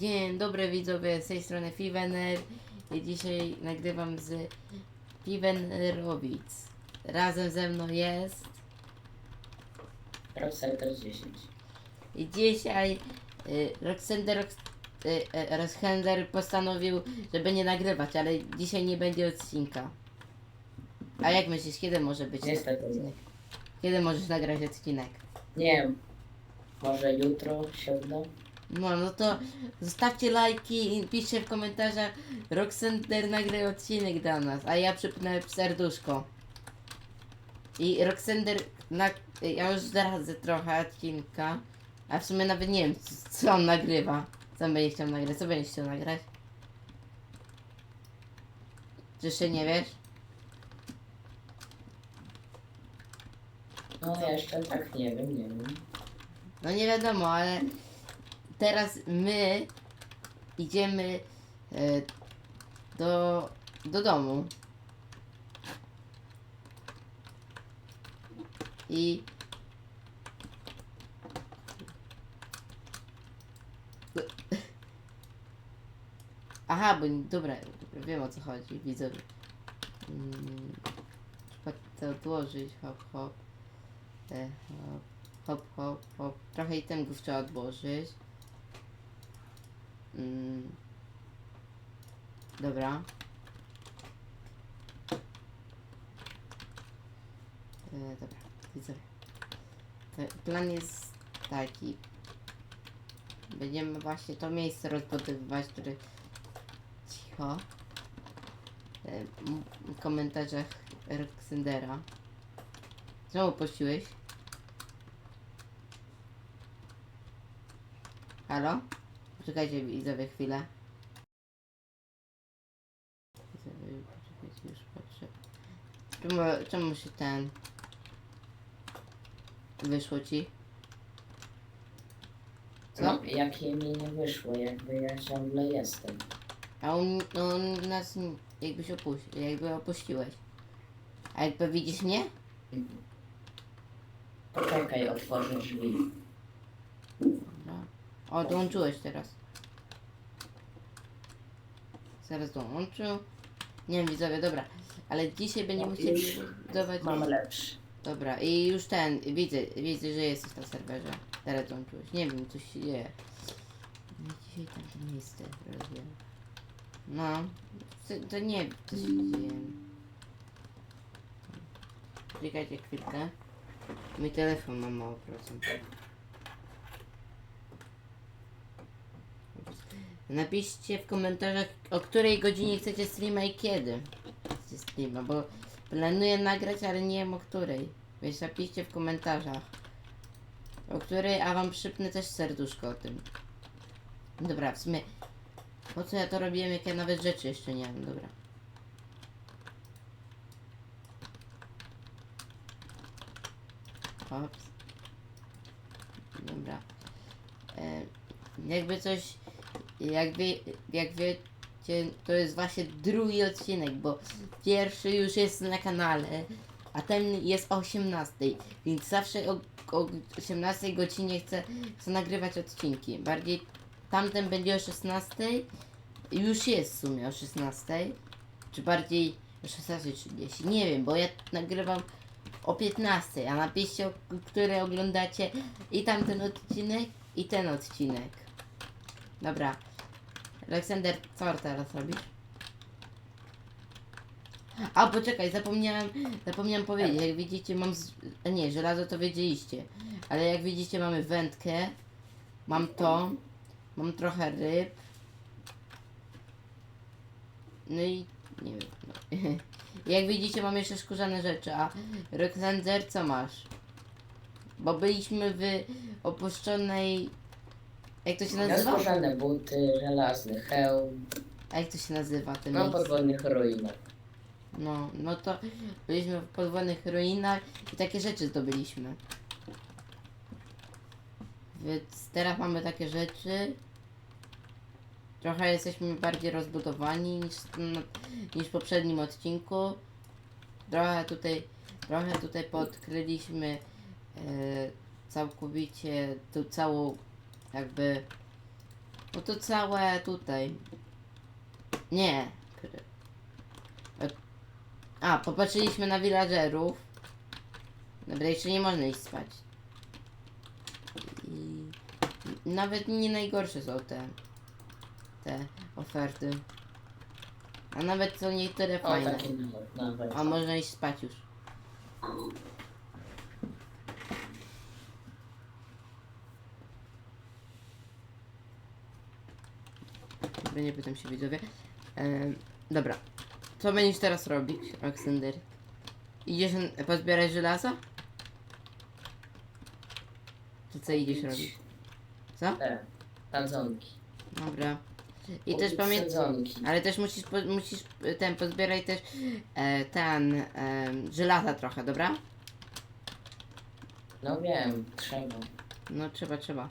Dzień dobry widzowie, z tej strony Fivener i dzisiaj nagrywam z Fivenerowic. Razem ze mną jest Roxeter 10. i dzisiaj y, Roxander Rox, y, y, Roxander postanowił, żeby nie nagrywać, ale dzisiaj nie będzie odcinka. A jak myślisz, kiedy może być Niestety. odcinek? Kiedy możesz nagrać odcinek? Nie wiem. Może jutro się uda? No, no to zostawcie lajki i piszcie w komentarzach Roxander nagraj odcinek dla nas, a ja przypnę serduszko. I Roxander, na, ja już zdradzę trochę odcinka, a w sumie nawet nie wiem co on nagrywa. Co będzie chciał nagrać, co będzie chciał nagrać? Czy jeszcze nie wiesz? No jeszcze tak nie wiem, nie wiem. No nie wiadomo, ale teraz my idziemy e, do, do domu. I Aha, bo dobra, wiem o co chodzi, widzowie. Mm, Trzeba to odłożyć, hop, hop. E, hop. Hop, hop, hop. Trochę itemków trzeba odłożyć. Mm. Dobra. E, dobra, widzę. To Plan jest taki. Będziemy właśnie to miejsce rozbudowywać, które... Cicho. E, W komentarzach Roxendera. Czemu puściłeś? Halo? Poczekajcie widzowie chwilę. Widzowie, Poczekajcie, już patrzę. Czemu, czemu się ten... Wyszło ci? Co? No, jakie mi nie wyszło, jakby ja ciągle jestem. A on, on nas jakbyś opuścił, jakby opuściłeś. A jakby widzisz mnie? Poczekaj, otworzę drzwi. O, dołączyłeś teraz. Zaraz dołączył. Nie wiem, widzowie, dobra. Ale dzisiaj będziemy No, chcieli już budować... Mam lepszy. Dobra, i już ten, widzę, widzę, że jesteś na serwerze. Teraz dołączyłeś. Nie wiem, coś się dzieje. No dzisiaj tam miejsce rozumiem. No, to, to nie wiem, co się dzieje. Czekajcie chwilkę. Mój telefon ma mało procent. Napiszcie w komentarzach, o której godzinie chcecie streama i kiedy chcecie streama, bo planuję nagrać, ale nie wiem o której. Więc napiszcie w komentarzach, o której, a wam przypnę też serduszko o tym. Dobra, w sumie, po co ja to robiłem, jak ja nawet rzeczy jeszcze nie mam, dobra. Hops. Dobra. E, jakby coś, jakby, jak wiecie, to jest właśnie drugi odcinek, bo pierwszy już jest na kanale, a ten jest o 18, więc zawsze o, o 18 godzinie chcę, chcę nagrywać odcinki. Bardziej tamten będzie o 16, już jest w sumie o 16, czy bardziej o 16.30, nie wiem, bo ja nagrywam o 15, a napiszcie, o który oglądacie i tamten odcinek, i ten odcinek. Dobra. Aleksander, co teraz robisz? A poczekaj, zapomniałem, zapomniałem powiedzieć, jak widzicie mam, z... nie, żelazo to wiedzieliście, ale jak widzicie mamy wędkę, mam to, mam trochę ryb, no i nie wiem, no. jak widzicie mam jeszcze skórzane rzeczy, a Roxander co masz? Bo byliśmy w opuszczonej, jak to się nazywa? Skórzane buty, żelazny hełm. A jak to się nazywa ten Na miejsce? podwodnych ruinach. No, no to byliśmy w podwodnych ruinach i takie rzeczy zdobyliśmy. Więc teraz mamy takie rzeczy. Trochę jesteśmy bardziej rozbudowani niż, no, niż w poprzednim odcinku. Trochę tutaj, trochę tutaj podkryliśmy e, całkowicie tu całą jakby No to całe tutaj. Nie. A, popatrzyliśmy na villagerów. Dobra, jeszcze nie można iść spać. I nawet nie najgorsze są te te oferty. A nawet są niektóre O, fajne. takie nawet. nawet. A można iść spać już. Dobra, nie pytam się widzowie. Dobra. Co będziesz teraz robić, Aleksander? Idziesz n- pozbierać żelaza? To co idziesz robić? Co? Te, sadzonki. Dobra. I też pamiętaj. Sadzonki. Ale też musisz, po, musisz e, ten, pozbieraj też e, ten, e, żelaza trochę, dobra? No wiem, trzeba. No trzeba, trzeba.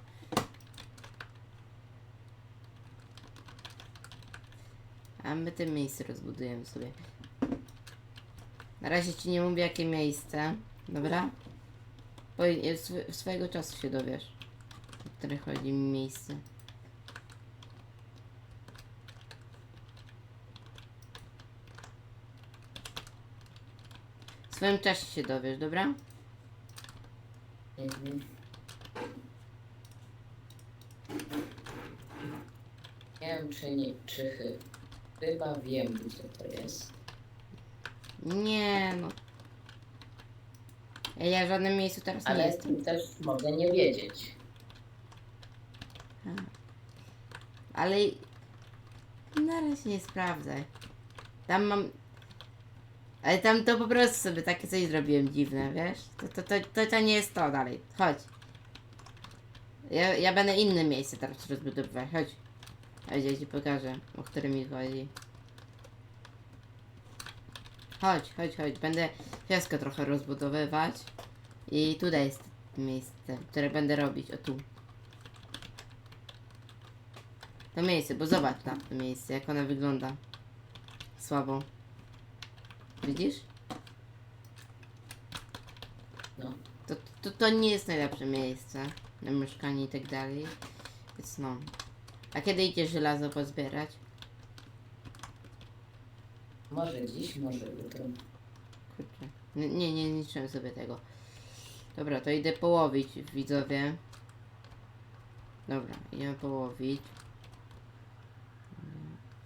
A my te miejsce rozbudujemy sobie. Na razie ci nie mówię jakie miejsce, dobra? Bo sw- swojego czasu się dowiesz, o które chodzi mi miejsce. W swoim czasie się dowiesz, dobra? Mhm. Nie wiem czy nie, czy chy- chyba wiem co to jest. Nie no. Ja w żadnym miejscu teraz nie Ale jestem. też mogę nie wiedzieć. Ale na razie nie sprawdzaj. Tam mam. Ale tam to po prostu sobie takie coś zrobiłem dziwne, wiesz? To, to, to, to, to nie jest to dalej. Chodź. Ja, ja będę inne miejsce teraz rozbudowywać. Chodź. Chodź, ja ci pokażę, o które mi chodzi. Chodź, chodź, chodź. Będę fiaskę trochę rozbudowywać. I tutaj jest miejsce, które będę robić. O tu. To miejsce, bo zobacz na to miejsce, jak ona wygląda. Słabo. Widzisz? No. To, to, to nie jest najlepsze miejsce na mieszkanie i tak dalej. Więc no. A kiedy idziesz żelazo pozbierać? Może dziś, może jutro. Kurczę. Nie, nie, nie liczyłem sobie tego. Dobra, to idę połowić, widzowie. Dobra, idziemy połowić.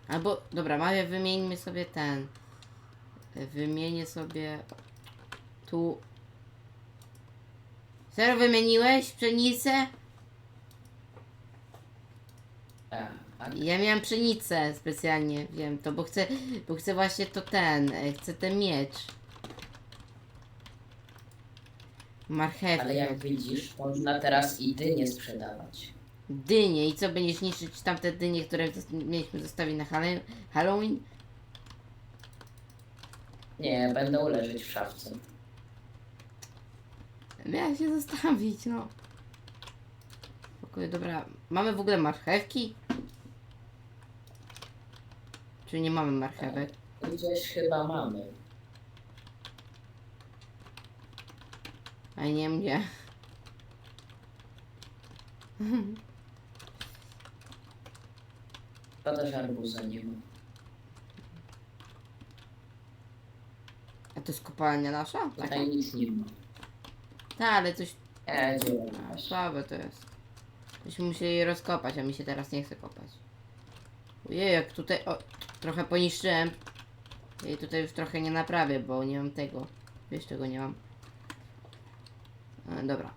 Albo, dobra, Maja, wymieńmy sobie ten. Wymienię sobie tu. Serio wymieniłeś pszenicę? Tak, a Ja miałam pszenicę specjalnie, wiem to, bo chcę, bo chcę właśnie to ten, e, chcę ten miecz. Marchewkę. ale jak widzisz, można teraz i dynie sprzedawać. Dynie. I co, będziesz niszczyć tamte dynie, które zos- mieliśmy zostawić na Halle- Halloween? Nie, będą leżeć w szafce. Miała się zostawić, no. Spokojnie, dobra. Mamy w ogóle marchewki? Czy nie mamy marchewek? Gdzieś chyba mamy. A nie. Szkoda, że arbuza nie ma. A to jest kopalnia nasza? Taka? Tutaj nic nie ma. Tak, ale coś Nie, A, dziura. słabe to jest. Byśmy musieli je rozkopać, a mi się teraz nie chce kopać. Ojej, jak tutaj... O, trochę poniszczyłem. I tutaj już trochę nie naprawię, bo nie mam tego. Wiesz, czego nie mam. E, dobra.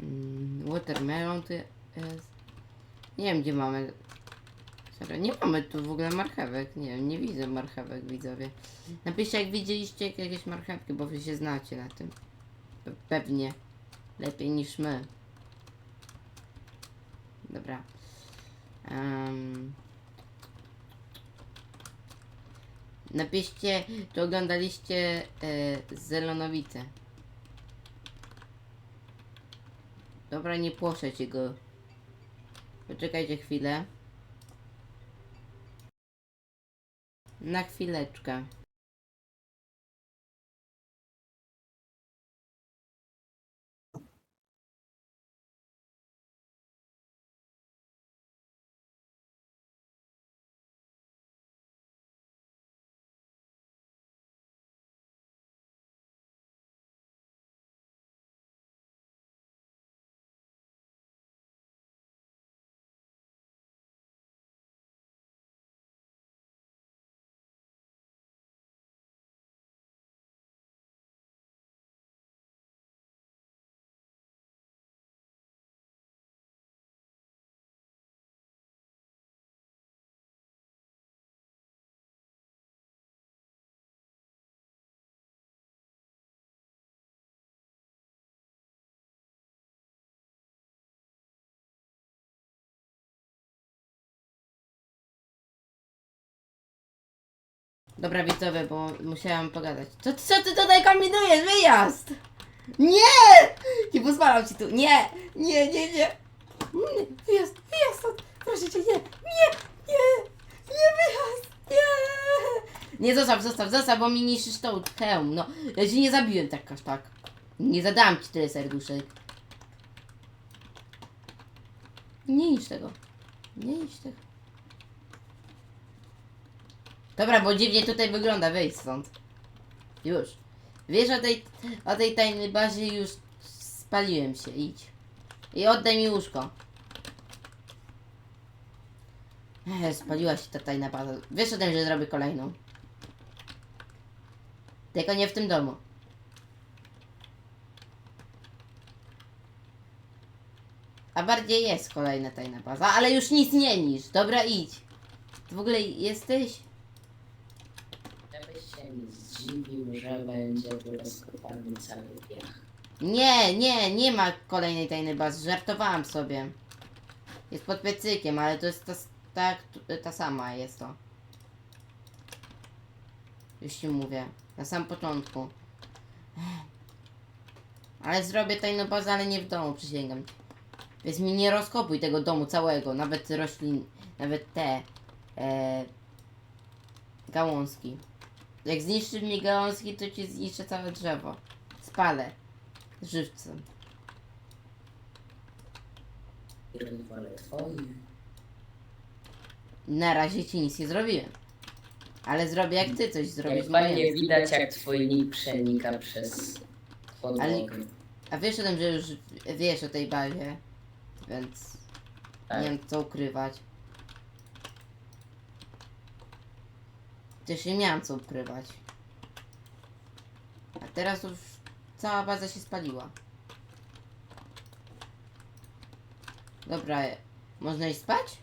Mm, watermelon to jest... Nie wiem, gdzie mamy... Nie mamy tu w ogóle marchewek. Nie wiem, nie widzę marchewek, widzowie. Napiszcie, jak widzieliście jakieś marchewki, bo wy się znacie na tym. Pe- Pewnie. Lepiej niż my. Dobra. Em. Napiszcie, czy oglądaliście e, Zelonowicę. Dobra, nie płoszecie go. Poczekajcie chwilę. Na chwileczkę. Dobra widzowie, bo musiałam pogadać. Co, co ty tutaj kombinujesz? Wyjazd! Nie! Nie pozwalam ci tu. Nie! Nie, nie, nie! Nie, Wyjazd, wyjazd! Proszę cię, nie! Nie! Nie! Nie wyjazd! Nie! Nie, zostaw, zostaw, zostaw, bo mi niszczysz tą hełm. No, ja cię nie zabiłem tak aż tak. Nie zadałam ci tyle serduszek. Nie niszcz tego. Nie niszcz tego. Dobra, bo dziwnie tutaj wygląda, wyjdź stąd. Już. Wiesz o tej, o tej tajnej bazie już spaliłem się, idź. I oddaj mi łóżko. Ech, spaliła się ta tajna baza. Wiesz o tym, że zrobię kolejną. Tylko nie w tym domu. A bardziej jest kolejna tajna baza, ale już nic nie niż. Dobra, idź. Ty w ogóle jesteś? Zdziwił, że będzie rozkopany cały piach. Nie, nie, nie ma kolejnej tajnej bazy. Żartowałam sobie. Jest pod piecykiem, ale to jest ta, ta, ta sama jest to. Już ci mówię. Na sam początku. Ale zrobię tajną bazę, ale nie w domu, przysięgam. Więc mi nie rozkopuj tego domu całego, nawet roślin, nawet te e, gałązki. Jak zniszczysz mi gałązki, to ci zniszczę całe drzewo. Spalę. Żywcem. Twoje. Na razie ci nic nie zrobiłem. Ale zrobię jak ty coś zrobisz Jak fajnie widać, jak twój nick przenika przez podłogę. A wiesz o tym, że już wiesz o tej bazie. Więc Tak. nie wiem co ukrywać. Też nie miałam co ukrywać. A teraz już cała baza się spaliła. Dobra, można iść spać?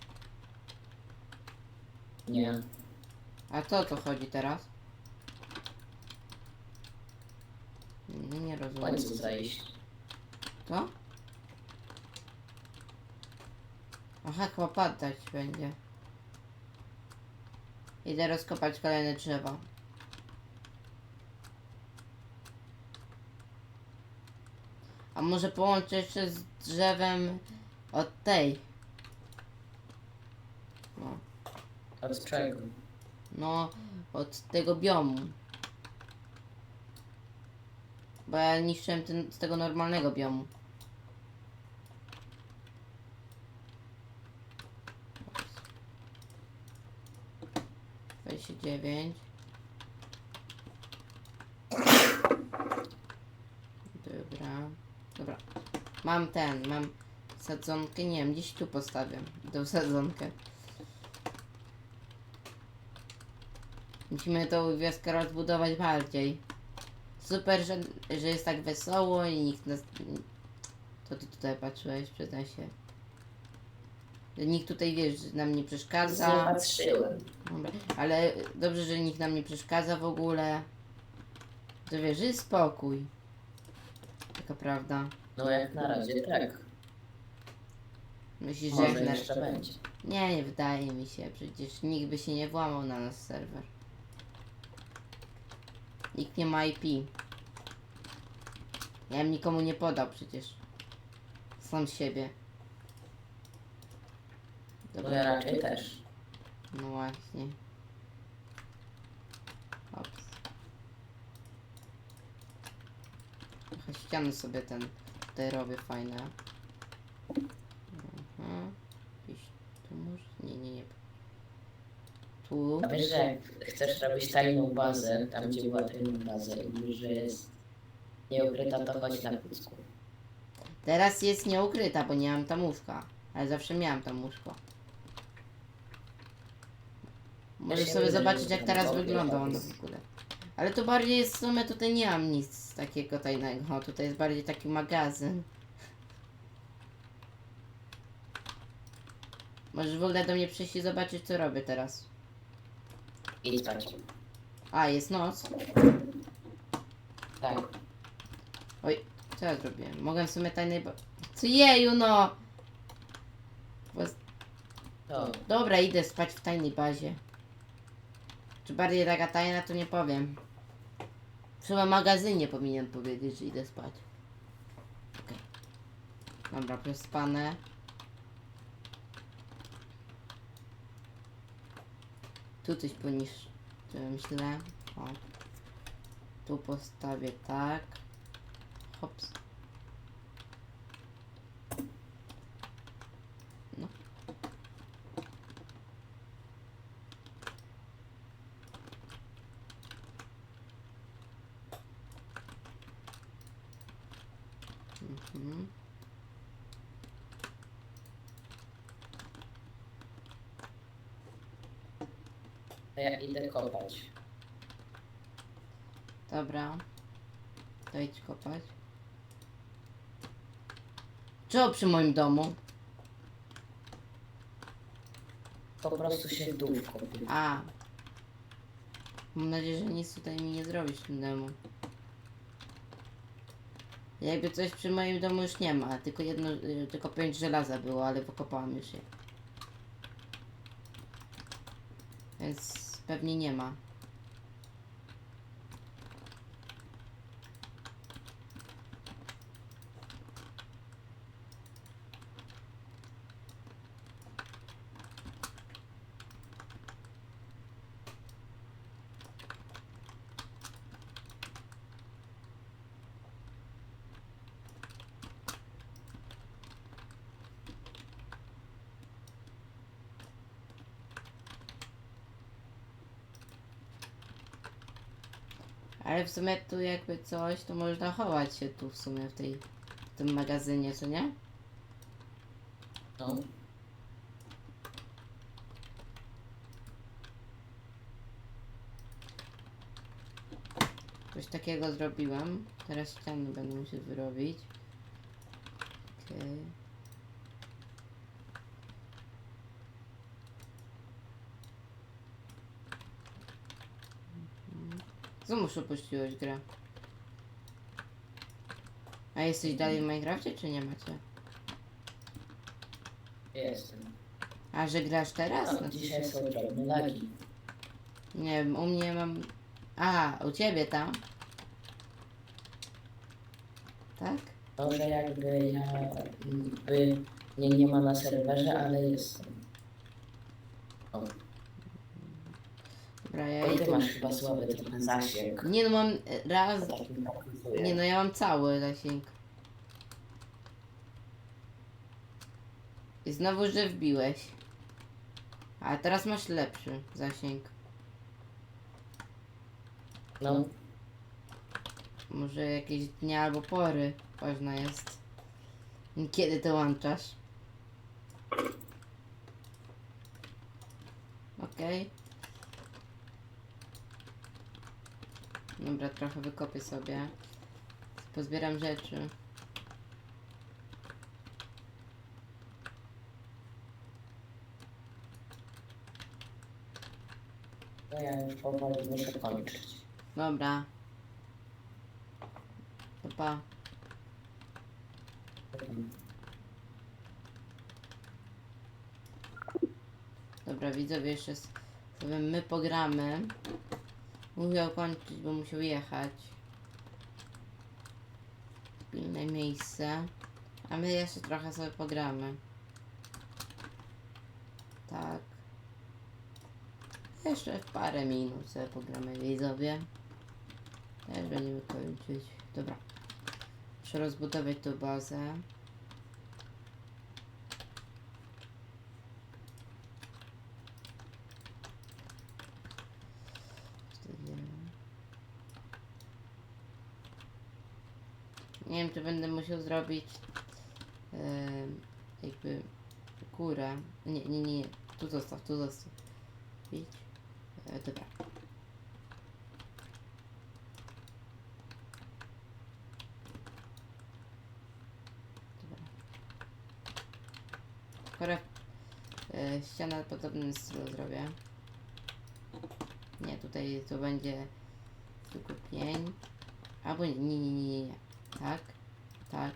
Nie. A to o co chodzi teraz? Nie, nie rozumiem. końcu zajść. Co? Aha, chyba padać będzie. Idę rozkopać kolejne drzewa. A może połączę jeszcze z drzewem od tej? No, Od czego? no od tego biomu. Bo ja niszczyłem ten, z tego normalnego biomu. Dwadzieścia dziewięć. Dobra. Dobra. Mam ten, mam sadzonkę, nie wiem, gdzieś tu postawię tą sadzonkę. Musimy tą wioskę rozbudować bardziej. Super, że, że jest tak wesoło i nikt nas... To ty tutaj patrzyłeś, przyznaj się. Nikt tutaj, wiesz, że nam nie przeszkadza. Zapatrzyłem. Dobra, ale dobrze, że nikt nam nie przeszkadza w ogóle. Że wiesz, jest spokój. Taka prawda. No jak na razie tak. Myślisz, że Może jak na... jeszcze będzie. Nie, nie wydaje mi się. Przecież nikt by się nie włamał na nasz serwer. Nikt nie ma IP. Ja bym nikomu nie podał przecież. Sam siebie. To ja raczej też. No właśnie. Ops. Trochę ściany sobie ten tutaj robię fajne. Mhm. Gdzieś tu może? Nie, nie, nie. Tu. A wiesz, że jak chcesz robić tajną bazę, tam gdzie była tajna baza i mówisz, że jest nieukryta, to chodź na kucku. Teraz jest nieukryta, bo nie mam tam łóżka. Ale zawsze miałam tam łóżko. Możesz sobie zobaczyć jak teraz wygląda ono w ogóle. Ale to bardziej jest w sumie tutaj nie mam nic takiego tajnego. Tutaj jest bardziej taki magazyn. Możesz w ogóle do mnie przyjść i zobaczyć co robię teraz. Idź spać. A, jest noc. Tak. Oj, co ja zrobiłem? Mogłem w sumie tajnej... Ba- co jeju no! Bo- To Dobra, idę spać w tajnej bazie. Czy bardziej taka tajna, to nie powiem. Chyba magazynie powinien powiedzieć, że idę spać. Okej. Dobra, przespane. Tu coś poniż... myślę. O. Tu postawię tak. Hops. No. Mhm. To ja idę kopać. Dobra. To idź kopać. Czego przy moim domu? Po prostu się w dół. A. Mam nadzieję, że nic tutaj mi nie zrobisz tym domu. Jakby coś przy moim domu już nie ma, tylko jedno, y, tylko pięć żelaza było, ale wykopałam już je. Więc pewnie nie ma. Ale w sumie tu jakby coś, to można chować się tu w sumie w tej, w tym magazynie, co nie? No. Coś takiego zrobiłem. Teraz ściany będę musiał wyrobić. Okej. Mhm. Znów opuściłeś grę. A jesteś dalej w Minecrafcie, czy nie macie? Jestem. A, że grasz teraz? No, No, dzisiaj są drobne lagi. Nie wiem, u mnie mam... A, u ciebie tam? Tak? Może jakby ja by nie, nie ma na serwerze, ale jestem. O, Dobra, ja ty idę... masz chyba słaby trochę zasięg. Nie no, mam e, raz... Tak. Nie no, ja mam cały zasięg. I znowu, że wbiłeś. A teraz masz lepszy zasięg. No, Może jakieś dni albo pory. Ważna jest. Kiedy to łączasz? Okej. Dobra, trochę wykopię sobie. Pozbieram rzeczy. to ja już powoli muszę kończyć. Dobra. To pa. Dobra, widzowie, jeszcze sobie my pogramy. Musiał kończyć, bo musiał jechać. Pilne miejsce. A my jeszcze trochę sobie pogramy. Tak. Jeszcze parę minut sobie pogramy, widzowie. Też będziemy kończyć. Dobra. Muszę rozbudować tą bazę. Nie wiem, czy będę musiał zrobić em, jakby górę. Nie, nie, nie, nie. Tu zostaw, tu zostaw. Idź. E, dobra. Chore, e, ściana podobnym stylu zrobię. Nie, tutaj to będzie tylko pień. Albo nie, nie, nie, nie, nie. Tak, tak.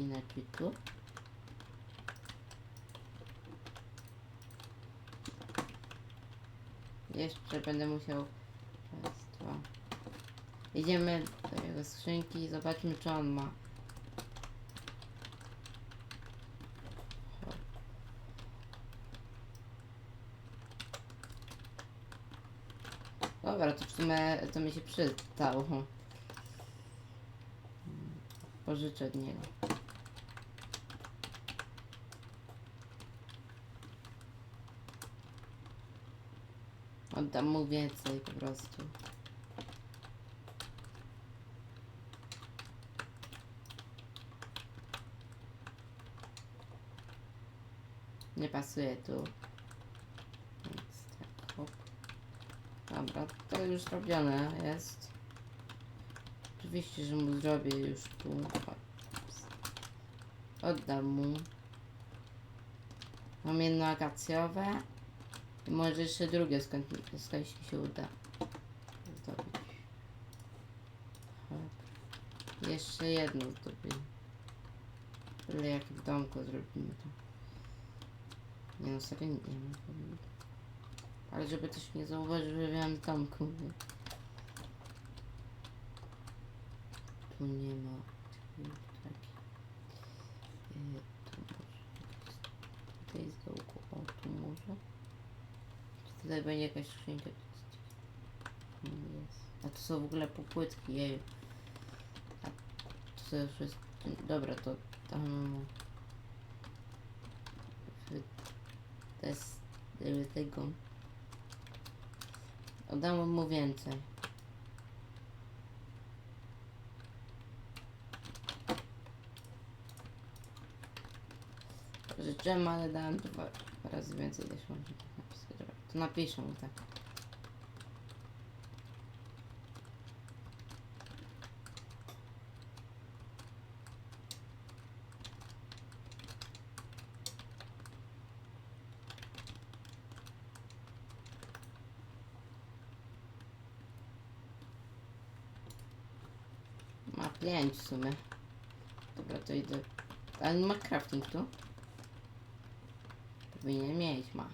inaczej tu. Jeszcze będę musiał. Raz, dwa. Idziemy do jego skrzynki i zobaczmy, czy on ma. Hop. Dobra, to w sumie to mi się przydało. Hmm. Pożyczę od niego. Oddam mu więcej po prostu. Nie pasuje tu. Więc tak, hop. Dobra, to już zrobione jest. Oczywiście, że mu zrobię już tu. Oddam mu. Mam jedno akacjowe. I może jeszcze drugie, skąd, skądś mi się uda zdobyć. Jeszcze jedno zdobyć. Ale jak w domku zrobimy to. Nie no, serio nie wiem. Ale żeby ktoś nie zauważył, że miałem domku. nie? Tu nie ma. E, tu może. Tutaj z dołku. O, tu może. Czy tutaj będzie jakaś skrzynka? Tu jest. A to są w ogóle popłytki, jeju. A to już jest... Dobra, to tam... To jest y, tego... Oddam mu więcej. Życzyłem, ale dałem dwa razy więcej niż może to napiszę mu tak. Ma pięć w sumie. Dobra, to idę. Ale ma crafting tu? Powinien mieć, ma.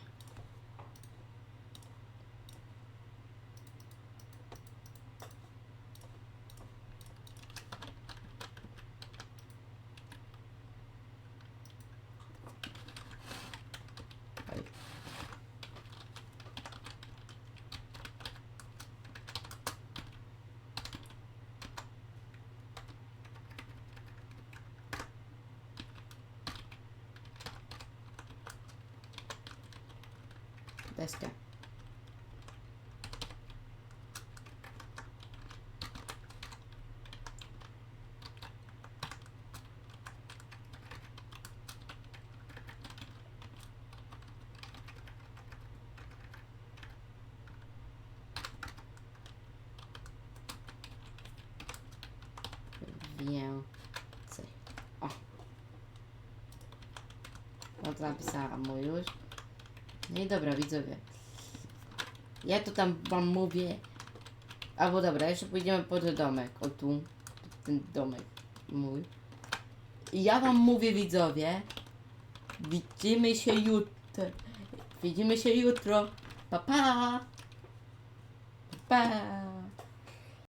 Oj. Deskę. Więcej. O. No to napisałam mu już. No i dobra, widzowie. Ja to tam wam mówię. Albo dobra, jeszcze pójdziemy pod domek. O tu. Ten domek mój. I ja wam mówię, widzowie. Widzimy się jutro. Widzimy się jutro. Pa pa. Pa. pa.